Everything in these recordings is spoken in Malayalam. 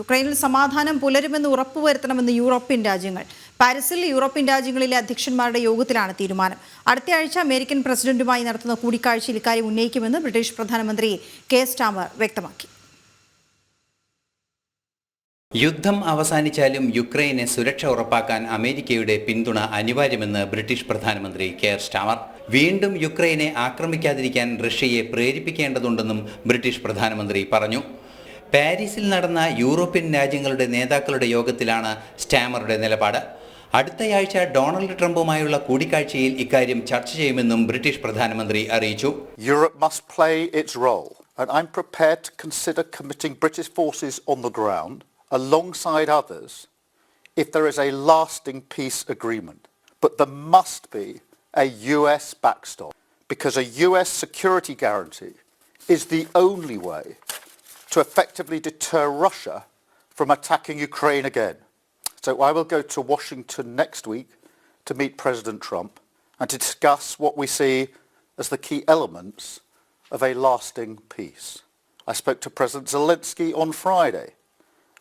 യുക്രൈനിൽ സമാധാനം പുലരുമെന്ന് ഉറപ്പുവരുത്തണമെന്ന് യൂറോപ്യൻ രാജ്യങ്ങൾ പാരീസിൽ യൂറോപ്യൻ രാജ്യങ്ങളിലെ അധ്യക്ഷന്മാരുടെ യോഗത്തിലാണ് തീരുമാനം. അടുത്തയാഴ്ച അമേരിക്കൻ പ്രസിഡന്റുമായി നടത്തുന്ന കൂടിക്കാഴ്ചയിൽ ഇക്കാര്യം ഉന്നയിക്കുമെന്ന് ബ്രിട്ടീഷ് പ്രധാനമന്ത്രി കെ. സ്റ്റാമർ വ്യക്തമാക്കി. യുദ്ധം അവസാനിച്ചാലും യുക്രൈന് സുരക്ഷ ഉറപ്പാക്കാൻ അമേരിക്കയുടെ പിന്തുണ അനിവാര്യമെന്ന് ബ്രിട്ടീഷ് പ്രധാനമന്ത്രി കെയർ സ്റ്റാമർ. വീണ്ടും യുക്രൈനെ ആക്രമിക്കാതിരിക്കാൻ റഷ്യയെ പ്രേരിപ്പിക്കേണ്ടതുണ്ടെന്നും ബ്രിട്ടീഷ് പ്രധാനമന്ത്രി പറഞ്ഞു. പാരീസിൽ നടന്ന യൂറോപ്യൻ രാജ്യങ്ങളുടെ നേതാക്കളുടെ യോഗത്തിലാണ് സ്റ്റാമറുടെ നിലപാട് അടുത്തയാഴ്ച ഡൊണാൾഡ് ട്രംപുമായുള്ള കൂടിക്കാഴ്ചയിൽ ഇക്കാര്യം ചർച്ച ചെയ്യുമെന്നും ബ്രിട്ടീഷ് പ്രധാനമന്ത്രി അറിയിച്ചു Europe must play its role, and I'm prepared to consider committing British forces on the ground alongside others if there is a lasting peace agreement. But there must be a US backstop because a US security guarantee is the only way to effectively deter Russia from attacking Ukraine again. So I will go to Washington next week to meet President Trump and to discuss what we see as the key elements of a lasting peace. I spoke to President Zelensky on Friday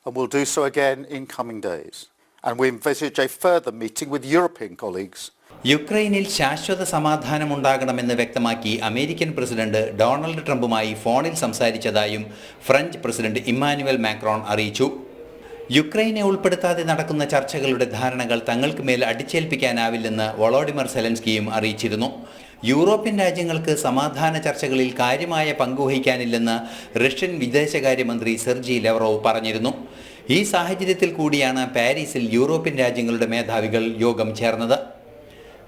and will do so again in coming days. And we envisage a further meeting with European colleagues യുക്രൈനിൽ ശാശ്വത സമാധാനമുണ്ടാകണമെന്ന് വ്യക്തമാക്കി അമേരിക്കൻ പ്രസിഡന്റ് ഡൊണാൾഡ് ട്രംപുമായി ഫോണിൽ സംസാരിച്ചതായും ഫ്രഞ്ച് പ്രസിഡന്റ് ഇമ്മാനുവൽ മാക്രോൺ അറിയിച്ചു. യുക്രൈനെ ഉൾപ്പെടുത്താതെ നടക്കുന്ന ചർച്ചകളുടെ ധാരണകൾ തങ്ങൾക്ക് മേൽ അടിച്ചേൽപ്പിക്കാനാവില്ലെന്ന് വളോഡിമർ സെലൻസ്കിയും അറിയിച്ചിരുന്നു. യൂറോപ്യൻ രാജ്യങ്ങൾക്ക് സമാധാന ചർച്ചകളിൽ കാര്യമായ പങ്കുവഹിക്കാനില്ലെന്ന് റഷ്യൻ വിദേശകാര്യമന്ത്രി സെർജി ലെവറോവ് പറഞ്ഞിരുന്നു. ഈ സാഹചര്യത്തിൽ കൂടിയാണ് പാരീസിൽ യൂറോപ്യൻ രാജ്യങ്ങളുടെ മേധാവികൾ യോഗം ചേർന്നത്.